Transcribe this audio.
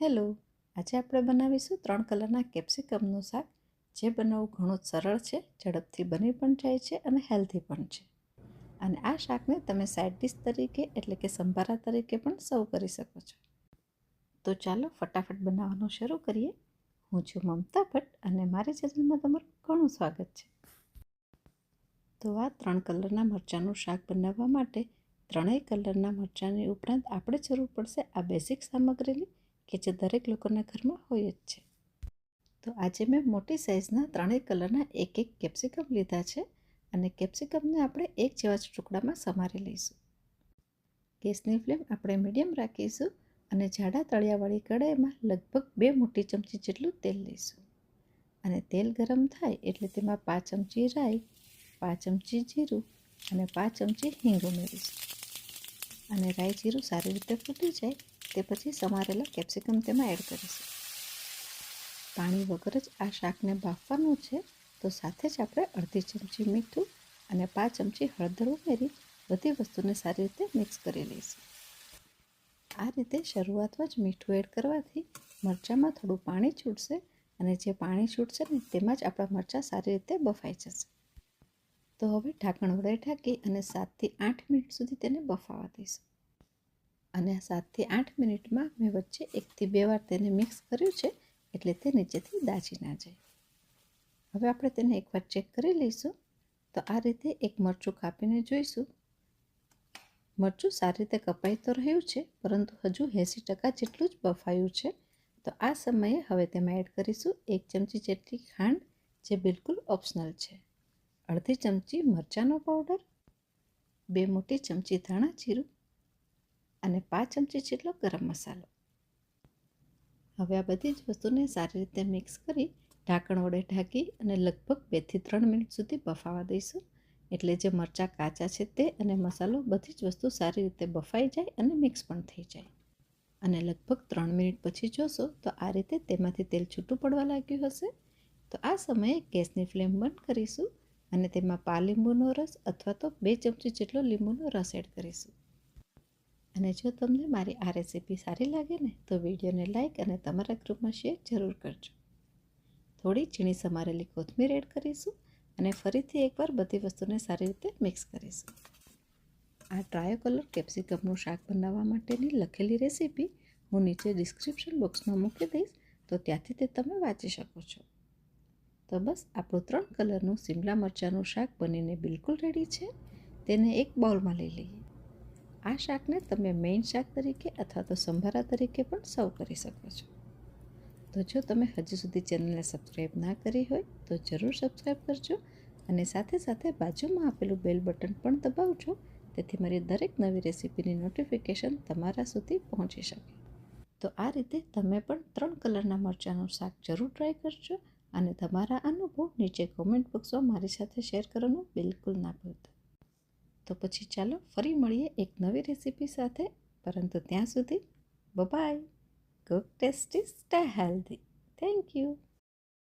Hello, આજે આપણે બનાવીશું ત્રણ કલરના કેપ્સિકમનું શાક, જે બનાવવું ઘણું જ સરળ છે, ઝડપથી બની પણ જાય છે અને હેલ્ધી પણ છે. અને આ શાકને તમે સાઇડ ડિશ તરીકે એટલે કે સંભારા તરીકે પણ સર્વ કરી શકો છો. તો ચાલો ફટાફટ બનાવવાનું શરૂ કરીએ. હું છું મમતા ભટ્ટ અને મારી ચેનલમાં તમારું ઘણું સ્વાગત છે. તો આ ત્રણ કલરના મરચાંનું શાક બનાવવા માટે ત્રણેય કલરના મરચાંની ઉપરાંત આપણે જરૂર પડશે આ બેઝિક સામગ્રીની કે જે દરેક લોકોના ઘરમાં હોય જ છે. તો આજે મેં મોટી સાઇઝના ત્રણેય કલરના એક એક કેપ્સિકમ લીધા છે અને કેપ્સિકમને આપણે એક જેવા જ ટુકડામાં સમારી લઈશું. ગેસની ફ્લેમ આપણે મીડિયમ રાખીશું અને જાડા તળિયાવાળી કઢાઈમાં લગભગ બે મોટી ચમચી જેટલું તેલ લઈશું. અને તેલ ગરમ થાય એટલે તેમાં પાંચ ચમચી રાઈ, પાંચ ચમચી જીરું અને પાંચ ચમચી હિંગ ઉમેરીશું. અને રાઈ જીરું સારી રીતે ફૂટી જાય તે પછી સમારેલા કેપ્સિકમ તેમાં એડ કરીશું પાણી વગર જ આ શાકને બાફવાનું છે, તો સાથે જ આપણે અડધી ચમચી મીઠું અને પાંચ ચમચી હળદર ઉમેરી બધી વસ્તુને સારી રીતે મિક્સ કરી લઈશું. આ રીતે શરૂઆતમાં જ મીઠું એડ કરવાથી મરચાંમાં થોડું પાણી છૂટશે અને જે પાણી છૂટશે ને તેમાં જ આપણા મરચાં સારી રીતે બફાઈ જશે. તો હવે ઢાંકણ વડે ઢાંકી અને સાતથી આઠ મિનિટ સુધી તેને બફાવા દઈશું. અને સાતથી આઠ મિનિટમાં મેં વચ્ચે એકથી બે વાર તેને મિક્સ કર્યું છે એટલે તે નીચેથી દાજી ના જાય. હવે આપણે તેને એકવાર ચેક કરી લઈશું. તો આ રીતે એક મરચું કાપીને જોઈશું. મરચું સારી રીતે કપાઈ તો રહ્યું છે, પરંતુ હજુ એંસી ટકા જેટલું જ બફાયું છે. તો આ સમયે હવે તેમાં એડ કરીશું એક ચમચી જેટલી ખાંડ, જે બિલકુલ ઓપ્શનલ છે. અડધી ચમચી મરચાંનો પાવડર બે મોટી ચમચી ધાણા જીરું અને પાંચ ચમચી જેટલો ગરમ મસાલો. હવે આ બધી જ વસ્તુને સારી રીતે મિક્સ કરી ઢાંકણ વડે ઢાંકી અને લગભગ બેથી ત્રણ મિનિટ સુધી બફાવા દઈશું. એટલે જે મરચાં કાચા છે તે અને મસાલો બધી જ વસ્તુ સારી રીતે બફાઈ જાય અને મિક્સ પણ થઈ જાય. અને લગભગ ત્રણ મિનિટ પછી જોશો તો આ રીતે તેમાંથી તેલ છૂટું પડવા લાગ્યું હશે. તો આ સમયે ગેસની ફ્લેમ બંધ કરીશું અને તેમાં પા લીંબુનો રસ અથવા તો બે ચમચી જેટલો લીંબુનો રસ એડ કરીશું. અને જો તમને મારી આ રેસીપી સારી લાગે ને, તો વિડીયોને લાઇક અને તમારા ગ્રુપમાં શેર જરૂર કરજો. થોડી ઝીણી સમારેલી કોથમીર એડ કરીશું અને ફરીથી એકવાર બધી વસ્તુને સારી રીતે મિક્સ કરીશું. આ ટ્રાયો કલર કેપ્સિકમનું શાક બનાવવા માટેની લખેલી રેસીપી હું નીચે ડિસ્ક્રિપ્શન બોક્સમાં મૂકી દઈશ, તો ત્યાંથી તે તમે વાંચી શકો છો. તો બસ, આપણું ત્રણ કલરનું શિમલા મરચાંનું શાક બનીને બિલકુલ રેડી છે. તેને એક બાઉલમાં લઈ લઈએ. આ શાકને તમે મેઇન શાક તરીકે અથવા તો સંભારા તરીકે પણ સર્વ કરી શકો છો. તો જો તમે હજી સુધી ચેનલને સબસ્ક્રાઈબ ના કરી હોય, તો જરૂર સબસ્ક્રાઈબ કરજો અને સાથે સાથે બાજુમાં આપેલું બેલ બટન પણ દબાવજો, તેથી મારી દરેક નવી રેસીપીની નોટિફિકેશન તમારા સુધી પહોંચી શકે. તો આ રીતે તમે પણ ત્રણ કલરના મરચાંનું શાક જરૂર ટ્રાય કરજો અને તમારા અનુભવ નીચે કોમેન્ટ બોક્સમાં મારી સાથે શેર કરવાનું બિલકુલ ના ભૂલતા. તો પછી ચાલો ફરી મળીએ એક નવી રેસીપી સાથે. પરંતુ ત્યાં સુધી bye bye cook tasty stay healthy thank you